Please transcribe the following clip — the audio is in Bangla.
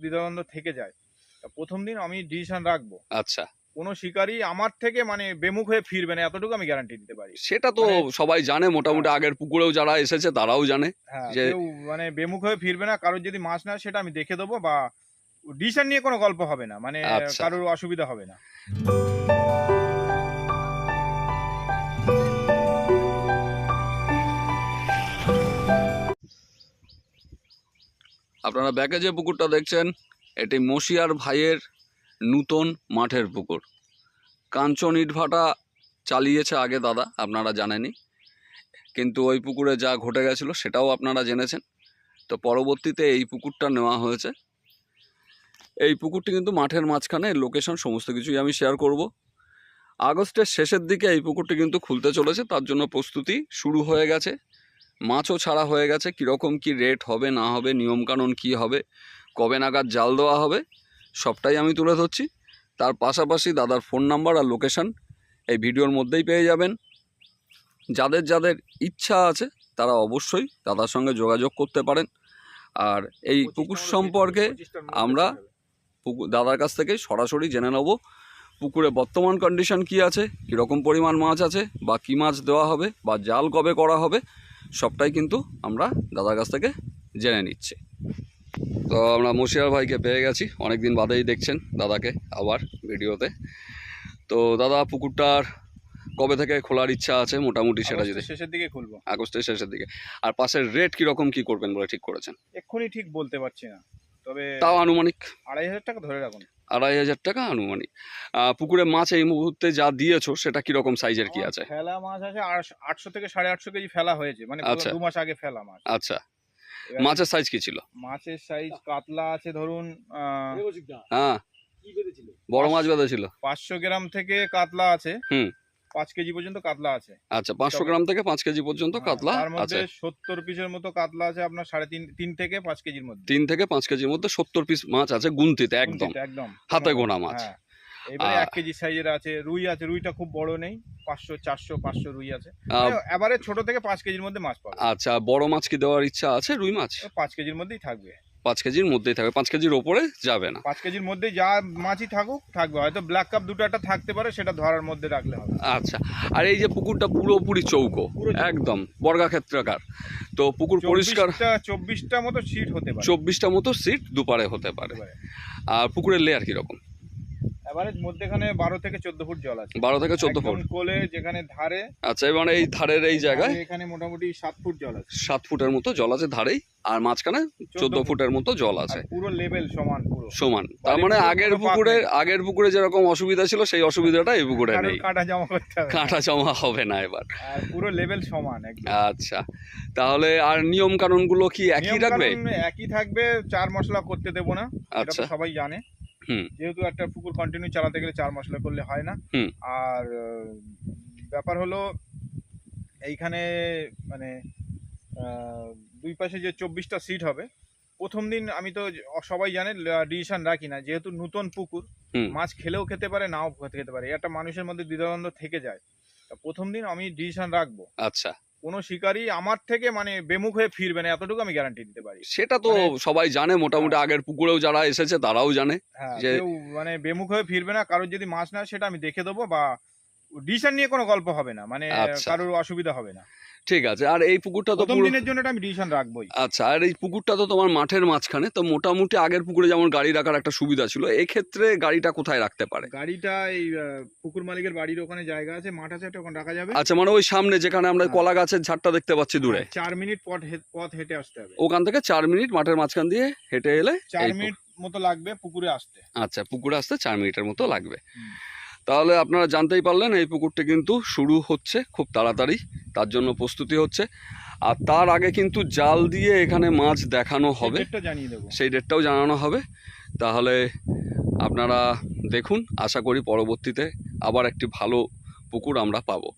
দ্বিধাদ্বন্দ্ব থেকে যায়। প্রথম দিন আমি ডিসিশন রাখব। আচ্ছা। কোনো শিকারী আমার থেকে মানে বেমুখ হয়ে ফিরবে না এতটুকু আমি গ্যারান্টি দিতে পারি। সেটা তো মানে- সবাই জানে মোটামুটি আগের পুকুরেও যারা এসেছে তারাও জানে হ্যাঁ যে- মানে বেমুখ হয়ে ফিরবে না কারোর যদি মাছ না সেটা আমি দেখে দেবো বা ডিসিশন নিয়ে কোনো গল্প হবে না মানে আচ্ছা। কারোর অসুবিধা হবে না। আপনারা ব্যাকে যে পুকুরটা দেখছেন, এটি মশিয়ার ভাইয়ের নূতন মাঠের পুকুর। কাঞ্চন ইটভাটা চালিয়েছে আগে দাদা, আপনারা জানেনই। কিন্তু ওই পুকুরে যা ঘটে গেছিল, সেটাও আপনারা জেনেছেন। তো পরবর্তীতে এই পুকুরটা নেওয়া হয়েছে। এই পুকুরটি কিন্তু মাঠের মাঝখানে, লোকেশন, সমস্ত কিছুই আমি শেয়ার করব। আগস্টের শেষের দিকে এই পুকুরটি কিন্তু খুলতে চলেছে, তার জন্য প্রস্তুতি শুরু হয়ে গেছে। মাছও ছাড়া হয়ে গেছে কীরকম কি রেট হবে না হবে নিয়মকানুন কি হবে কবে নাগাদ জাল দেওয়া হবে সবটাই আমি তুলে ধরছি। তার পাশাপাশি দাদার ফোন নাম্বার আর লোকেশন এই ভিডিওর মধ্যেই পেয়ে যাবেন। যাদের যাদের ইচ্ছা আছে তারা অবশ্যই দাদার সঙ্গে যোগাযোগ করতে পারেন। আর এই পুকুর সম্পর্কে আমরা পুকুর দাদার কাছ থেকে সরাসরি জেনে নেব পুকুরে বর্তমান কন্ডিশন কি আছে কীরকম পরিমাণ মাছ আছে বা কী মাছ দেওয়া হবে বা জাল কবে করা হবে সবটাই কিন্তু আমরা দাদার কাছ থেকে জেনে নিচ্ছি। তো আমরা মুশিয়ার ভাইকে পেয়ে গেছি অনেক দিন বাদেই দেখছেন দাদাকে আবার ভিডিওতে। তো দাদা পুকুরটার কবে থেকে খোলার ইচ্ছা আছে? মোটামুটি সেটা যদি শেষের দিকে খুলবো। আগস্টের শেষের দিকে। আর পাশের রেট কীরকম কী করবেন বলে ঠিক করেছেন? এক্ষুনি ঠিক বলতে পারছি না। তবে তাও আনুমানিক আড়াই হাজার টাকা ধরে রাখুন। আড়াই হাজার টাকা আনুমানিক। আহ, পুকুরে মাছ এই মুহূর্তে যা দিয়েছ সেটা কীরকম সাইজের কি আছে? ফেলা মাছ আছে আটশো থেকে সাড়ে আটশো কেজি ফেলা হয়েছে। মানে আচ্ছা। দু মাস আগে ফেলা মাছ। আচ্ছা। মাছের সাইজ কি ছিল? মাছের সাইজ কাতলা আছে ধরুন আহ, হ্যাঁ। বড় মাছ বেঁধে ছিল পাঁচশো গ্রাম থেকে কাতলা আছে। হুম। পাঁচ কেজি পর্যন্ত কাতলা আছে। আচ্ছা পাঁচশো গ্রাম থেকে পাঁচ কেজি পর্যন্ত হ্যাঁ, কাতলা তার মধ্যে সত্তর পিসের মতো কাতলা আছে আপনার সাড়ে তিন তিন থেকে পাঁচ কেজির মধ্যে। তিন থেকে পাঁচ কেজির মধ্যে সত্তর পিস মাছ আছে গুনতিতে একদম। একদম। হাতে গোনা মাছ। হ্যাঁ। এবারে এক কেজি সাইজের আছে রুই আছে রুইটা খুব বড় নেই পাঁচশো চারশো পাঁচশো রুই আছে। এবারে ছোট থেকে পাঁচ কেজির মধ্যে মাছ পাবে আচ্ছা বড় মাছ কি দেওয়ার ইচ্ছা আছে রুই মাছ? পাঁচ কেজির মধ্যেই থাকবে। পাঁচ কেজির মধ্যেই থাকবে পাঁচ কেজির ওপরে যাবে না। পাঁচ কেজির মধ্যে যা মাছই থাকুক থাকবে। হয়তো ব্ল্যাক কাপ দুটো একটা থাকতে পারে সেটা ধরার মধ্যে রাখলে হবে। আচ্ছা আর এই যে পুকুরটা পুরোপুরি চৌকো। একদম বর্গাক্ষেত্রাকার। তো পুকুর পরিষ্কার চব্বিশটা মতো সিট হতে পারে। চব্বিশটা মতো সিট দুপারে হতে পারে। আর পুকুরের লেয়ার কীরকম? এবারে মধ্যেখানে বারো থেকে চোদ্দ ফুট জল আছে। বারো থেকে চোদ্দ ফুট। কোলে যেখানে ধারে আচ্ছা মানে এই ধারের এই জায়গায়? এখানে মোটামুটি সাত ফুট জল আছে। সাত ফুটের মতো জল আছে ধারেই আর মাঝখানে চোদ্দ ফুটের মতো জল আছে। পুরো লেভেল সমান পুরো। সমান। তার মানে আগের পুকুরে আগের পুকুরে যেরকম অসুবিধা ছিল সেই অসুবিধাটা এই পুকুরে নেই। কাঁটা জমা করতে হবে কাঁটা জমা হবে না এবার। পুরো লেভেল সমান আচ্ছা তাহলে আর নিয়ম কানুনগুলো কি একই থাকবে? একই থাকবে চার মশলা করতে দেবো না আচ্ছা। সবাই জানে। যেহেতু একটা পুকুর কন্টিনিউ চালাতে গেলে চার মশলা করলে হয় না। আর ব্যাপার হলো এইখানে মানে দুই পাশে যে চব্বিশটা সিট হবে প্রথম দিন আমি তো সবাই জানে ডিসিশন রাখি না। যেহেতু নতুন পুকুর মাছ খেলেও খেতে পারে নাও খেতে পারে। একটা মানুষের মধ্যে দ্বিধাদ্বন্দ্ব থেকে যায়। তা প্রথম দিন আমি ডিসিশন রাখব। আচ্ছা। কোনো শিকারই আমার থেকে মানে বেমুখ হয়ে ফিরবে না এতটুকু আমি গ্যারান্টি দিতে পারি। সেটা তো মানে- সবাই জানে মোটামুটি আগের পুকুরেও যারা এসেছে তারাও জানে হ্যাঁ যে- মানে বেমুখ হয়ে ফিরবে না কারোর যদি মাছ না সেটা আমি দেখে দেবো বা ডিসিশন নিয়ে কোনো গল্প হবে না মানে আচ্ছা। কারোর অসুবিধা হবে না। ঠিক আছে আর এই পুকুরটা তো প্রথম দিনের জন্য আমি ডিসিশন রাখবোই। আচ্ছা আর এই পুকুরটা তো তোমার মাঠের মাঝখানে তো মোটামুটি আগের পুকুরে যেমন গাড়ি রাখার একটা সুবিধা ছিল এই ক্ষেত্রে গাড়িটা কোথায় রাখতে পারে? গাড়িটা এই পুকুর মালিকের বাড়ির ওখানে জায়গা আছে মাঠ আছে ওখানে রাখা যাবে। আচ্ছা মানে ওই সামনে যেখানে আমরা হ্যাঁ। কলা গাছের ঝাড়টা দেখতে পাচ্ছি দূরে। চার মিনিট পথ পথ হেঁটে আসতে হবে। ওখান থেকে চার মিনিট মাঠের মাঝখান দিয়ে হেঁটে এলে চার মিনিট মতো লাগবে পুকুরে আসতে। আচ্ছা পুকুরে আসতে চার মিনিটের মতো লাগবে। তাহলে আপনারা জানতেই পারলেন এই পুকুরটি কিন্তু শুরু হচ্ছে খুব তাড়াতাড়ি তার জন্য প্রস্তুতি হচ্ছে। আর তার আগে কিন্তু জাল দিয়ে এখানে মাছ দেখানো হবে। জানিয়ে দেবো। সেই ডেটটাও জানানো হবে। তাহলে আপনারা দেখুন আশা করি পরবর্তীতে আবার একটি ভালো পুকুর আমরা পাবো।